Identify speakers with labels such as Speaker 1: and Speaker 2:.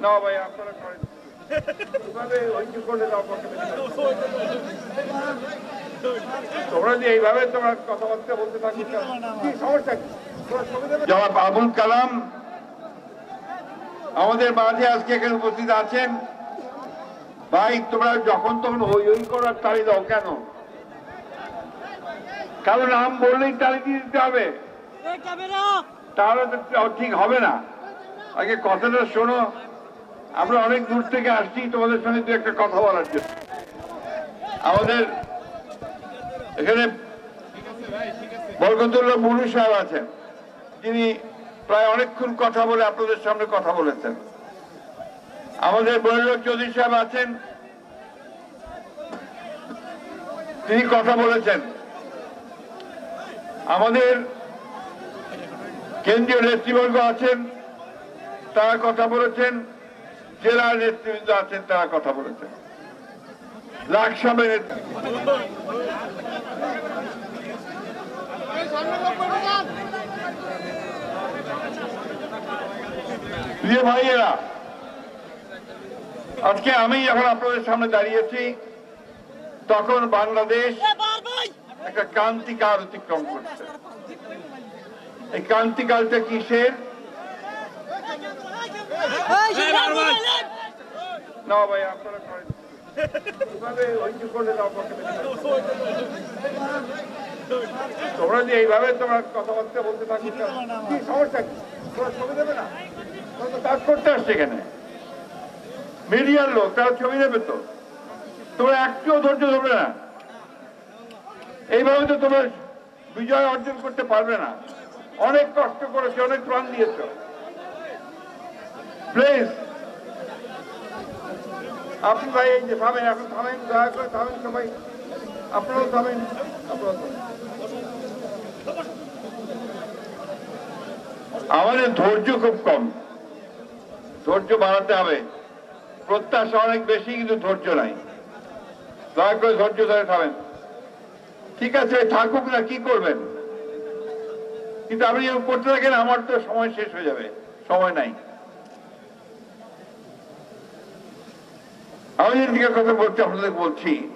Speaker 1: না ভাই আপনারা করেন তোমরা যে এইভাবে তোমরা কথাবার্তা বলতে থাকো সমস্যা কি? জনাব আবুল কালাম আমাদের মাঝে আজকে এখানে উপস্থিত আছেন। ভাই তোমরা যখন তখন হই হই করার তালি দাও কেন? কারও নাম বললেই তালি দিয়ে দিতে হবে। তাহলে তো ঠিক হবে না। আগে কথাটা শোনো। আমরা অনেক দূর থেকে আসছি, তোমাদের সঙ্গে দু একটা কথা বলার জন্য। আমাদের এখানে বরকতুল্লাহ মুনু সাহেব আছেন। তিনি প্রায় অনেকক্ষণ কথা বলে আপনাদের সামনে কথা বলেছেন। আমাদের বৈরব চৌধুরী সাহেব আছেন। তিনি কথা বলেছেন। আমাদের কেন্দ্রীয় নেতৃবর্গ আছেন, তারা কথা বলেছেন। জেলার নেতৃবৃন্দ আছেন তারা কথা বলেছেন। লাকসামের প্রিয় ভাইয়েরা আজকে আমি যখন আপনাদের সামনে দাঁড়িয়েছি তখন বাংলাদেশ একটা ক্রান্তিকাল অতিক্রম করছে। এই ক্রান্তিকালটা কিসের? না ভাই আপনারা করেন এভাবে ঐক্য করলে দাও পক্ষে তোমরা যে এইভাবে তোমরা কথাবার্তা বলতে থাকো কি সমস্যা কি? তোমরা ছবি দেবে না? তোমরা তো কাজ করতে আসছে এখানে। মিডিয়ার লোক তারা ছবি দেবে তো। তোমরা একটুও ধৈর্য ধরবে না। এইভাবে তো তোমরা বিজয় অর্জন করতে পারবে না। অনেক কষ্ট করেছে অনেক প্রাণ দিয়েছ। প্লিজ। আপনি ভাই, এই যে থামেন এখন থামেন, দয়া করে থামেন সবাই। আপনারাও থামেন। আমাদের ধৈর্য খুব কম। ধৈর্য বাড়াতে হবে। প্রত্যাশা অনেক বেশি, কিন্তু ধৈর্য নাই। দয়া করে ধৈর্য ধরে থামেন। ঠিক আছে, থাকুক না, কি করবেন? কিন্তু আপনি করতে থাকেন, আমার তো সময় শেষ হয়ে যাবে। সময় নাই। আমি যেদিকে কথা বলছি আপনাদের বলছি